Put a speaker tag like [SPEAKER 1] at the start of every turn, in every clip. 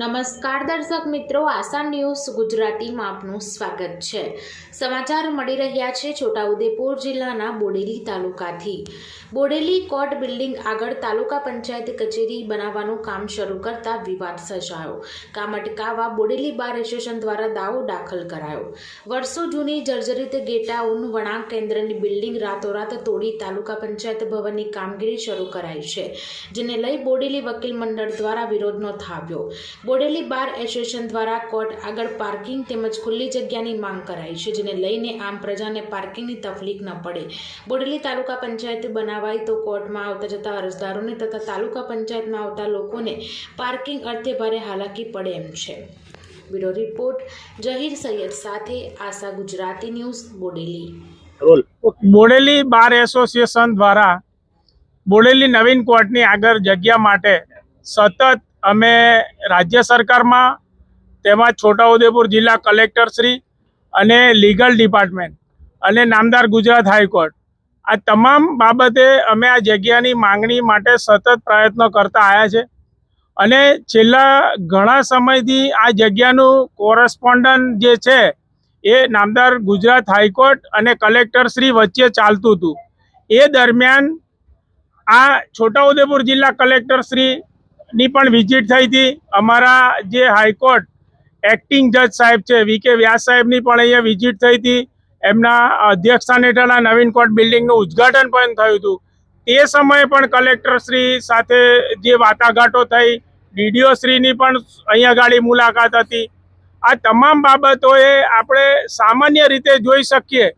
[SPEAKER 1] નમસ્કાર દર્શક મિત્રો આસામ ન્યૂઝ ગુજરાતીમાં આપનું સ્વાગત છે. સમાચાર મળી રહ્યા છે છોટાઉદેપુર જિલ્લાના બોડેલી તાલુકાથી. બોડેલી કોર્ટ બિલ્ડિંગ આગળ તાલુકા પંચાયત કચેરી બનાવવાનું કામ શરૂ કરતા વિવાદ સર્જાયો. કામ અટકાવવા બોડેલી બાર એસોસિએશન દ્વારા દાવો દાખલ કરાયો. વર્ષો જૂની જર્જરિત ગેટાઉન વળાંક કેન્દ્રની બિલ્ડિંગ રાતોરાત તોડી તાલુકા પંચાયત ભવનની કામગીરી શરૂ કરાઈ છે, જેને લઈ બોડેલી વકીલ મંડળ દ્વારા વિરોધ નોંધાવ્યો. બોડેલી બાર એસોસિએશન દ્વારા કોર્ટ આગળ પાર્કિંગ તેમજ ખુલ્લી જગ્યાની માંગ કરાઈ છે જેને લઈને આમ પ્રજાને પાર્કિંગની તકલીફ ન પડે. બોડેલી તાલુકા પંચાયત બનાવાય તો કોર્ટમાં આવતા જતા અરજદારોને તથા તાલુકા પંચાયતમાં આવતા લોકોને પાર્કિંગ અર્થે ભારે હાલાકી પડે એમ છે. બ્યુરો રિપોર્ટ જહીર સૈયદ સાથે Asha Gujarati news Bodeli.
[SPEAKER 2] Bodeli bar association દ્વારા બોડેલી નવીન કોર્ટની આગળ જગ્યા માટે સતત અમે રાજ્ય સરકારમાં તેમાં છોટાઉદેપુર જિલ્લા કલેક્ટરશ્રી અને લીગલ ડિપાર્ટમેન્ટ અને નામદાર ગુજરાત હાઈકોર્ટ. આ તમામ બાબતે અમે આ જગ્યાની માંગણી માટે સતત પ્રયત્નો કરતા આવ્યા છે અને છેલ્લા ઘણા સમયથી આ જગ્યાનું કોરસ્પોન્ડન જે છે એ નામદાર ગુજરાત હાઈકોર્ટ અને કલેક્ટરશ્રી વચ્ચે ચાલતું હતું. એ દરમિયાન આ છોટાઉદેપુર જિલ્લા કલેક્ટરશ્રીની પણ વિઝિટ થઈ હતી. અમારા જે હાઈકોર્ટ એક્ટિંગ જજ સાહેબ છે, વી કે વ્યાસ સાહેબની પણ અહીંયા વિઝિટ થઈ હતી. એમના અધ્યક્ષસ્થાન હેઠળ આ નવીન કોર્ટ બિલ્ડિંગનું ઉદ્ઘાટન પણ થયું હતું. તે સમયે પણ કલેક્ટરશ્રી સાથે જે વાટાઘાટો થઈ, ડીડીઓ શ્રીની પણ અહીંયા ગાડી મુલાકાત હતી. આ તમામ બાબતોએ આપણે સામાન્ય રીતે જોઈ શકીએ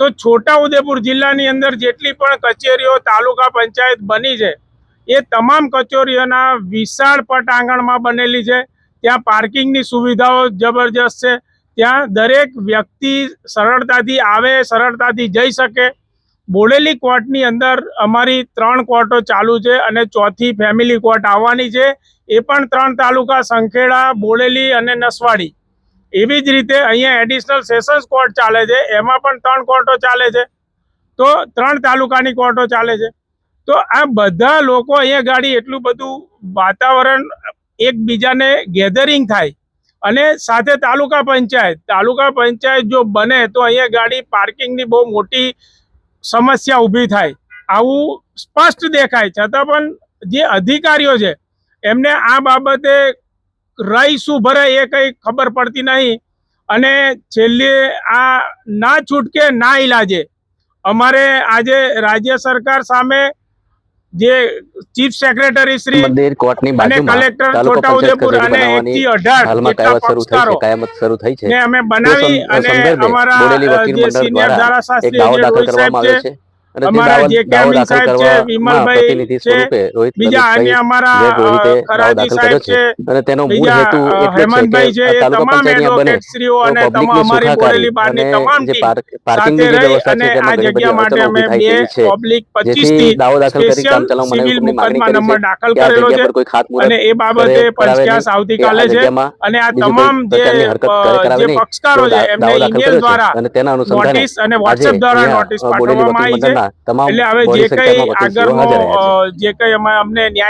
[SPEAKER 2] તો છોટાઉદેપુર જિલ્લાની અંદર જેટલી પણ કચેરીઓ તાલુકા પંચાયત બની છે એ તમામ કચોરીઓના વિશાળ પટ આંગણમાં બનેલી છે. ત્યાં પાર્કિંગની સુવિધાઓ જબરજસ્ત છે. ત્યાં દરેક વ્યક્તિ સરળતાથી આવે, સરળતાથી જઈ શકે. બોડેલી કોર્ટની અંદર અમારી ત્રણ કોર્ટો ચાલુ છે અને ચોથી ફેમિલી કોર્ટ આવવાની છે. એ પણ ત્રણ તાલુકા સંખેડા, બોડેલી અને નસવાડી. એવી જ રીતે અહીંયા એડિશનલ સેશન્સ કોર્ટ ચાલે છે. એમાં પણ ત્રણ કોર્ટો ચાલે છે. તો ત્રણ તાલુકાની કોર્ટો ચાલે છે. તો આ બધા લોકો અહીંયા ગાડી એટલું બધું વાતાવરણ એકબીજાને ગેધરિંગ થાય. અને સાથે તાલુકા પંચાયત તાલુકા પંચાયત જો બને તો અહીંયા ગાડી પાર્કિંગની બહુ મોટી સમસ્યા ઊભી થાય. આવું સ્પષ્ટ દેખાય. છતાં પણ જે અધિકારીઓ છે, એમને આ બાબતે રહી શું ભરે એ કંઈ ખબર પડતી નહીં. અને છેલ્લે આ ના છૂટકે ના ઈલાજે. અમારે આજે રાજ્ય સરકાર સામે જે ચીફ સેક્રેટરી શ્રી
[SPEAKER 3] મંદિર કોર્ટની બાજુમાં
[SPEAKER 2] કલેક્ટર છોટાઉદેપુર અને એક
[SPEAKER 3] બનાવવાની
[SPEAKER 2] થી અઢાર
[SPEAKER 3] હાલમાં
[SPEAKER 2] જેટલા
[SPEAKER 3] કાયમત શરૂ થઈ
[SPEAKER 2] પક્ષકારો
[SPEAKER 3] છે કાયમત શરૂ થઈ છે.
[SPEAKER 2] ને અમે બનાવી અને અમારા
[SPEAKER 3] બોડેલી વકીલ મંડળ દ્વારા એક દાવો દાખલ કરવામાં આવ્યો છે.
[SPEAKER 2] અમારા જે કે
[SPEAKER 3] દાવો
[SPEAKER 2] અમીન
[SPEAKER 3] દાખલ
[SPEAKER 2] સાહેબ છે, વિમલભાઈ છે, બીજા
[SPEAKER 3] લલિતભાઈ
[SPEAKER 2] અમારા
[SPEAKER 3] જે રોહિતે
[SPEAKER 2] અ,
[SPEAKER 3] દાવો
[SPEAKER 2] ખરાજી સાહેબ
[SPEAKER 3] છે
[SPEAKER 2] છે
[SPEAKER 3] અને તેનો મૂળ હેતુ
[SPEAKER 2] અ,
[SPEAKER 3] એટલો જ
[SPEAKER 2] હેમંતભાઈ
[SPEAKER 3] છે
[SPEAKER 2] છે એ તમામ
[SPEAKER 3] પંચાયત અહીંયા બને
[SPEAKER 2] એડવોકેટશ્રીઓ અને
[SPEAKER 3] તો
[SPEAKER 2] તમામ
[SPEAKER 3] પબ્લિકની
[SPEAKER 2] અમારી બોડેલી
[SPEAKER 3] સુખાકારી
[SPEAKER 2] તમામ
[SPEAKER 3] જે
[SPEAKER 2] ટીમ
[SPEAKER 3] પાર્ક-
[SPEAKER 2] સાથે
[SPEAKER 3] પાર્કિંગની વ્યવસ્થા છે
[SPEAKER 2] આ
[SPEAKER 3] તેમાં ઘણી બધી
[SPEAKER 2] જગ્યા માટે અમે બે પબ્લિક પચીસ
[SPEAKER 3] જેથી
[SPEAKER 2] થી
[SPEAKER 3] દાવો દાખલ કરી કામ ચલાવવા
[SPEAKER 2] સિવિલ મુકદમા નંબર દાખલ કરેલો છે
[SPEAKER 3] કોઈ ખાતમુહૂર્ત
[SPEAKER 2] અને એ બાબતે આવતીકાલે છે અને આ તમામ જે
[SPEAKER 3] પ્રકારની હરકત કરે-
[SPEAKER 2] અ,
[SPEAKER 3] કરાવે
[SPEAKER 2] જે
[SPEAKER 3] નહીં.
[SPEAKER 2] પક્ષકારો છે એમને ઈમેલ દ્વારા
[SPEAKER 3] અને તેના અનુસંધાને
[SPEAKER 2] નોટિસ અને વોટ્સએપ દ્વારા નોટિસ પાઠવવામાં આવી છે
[SPEAKER 3] તમામ
[SPEAKER 2] એટલે હવે જે કઈ આગળનો જે કઈ અમે અમને ન્યાય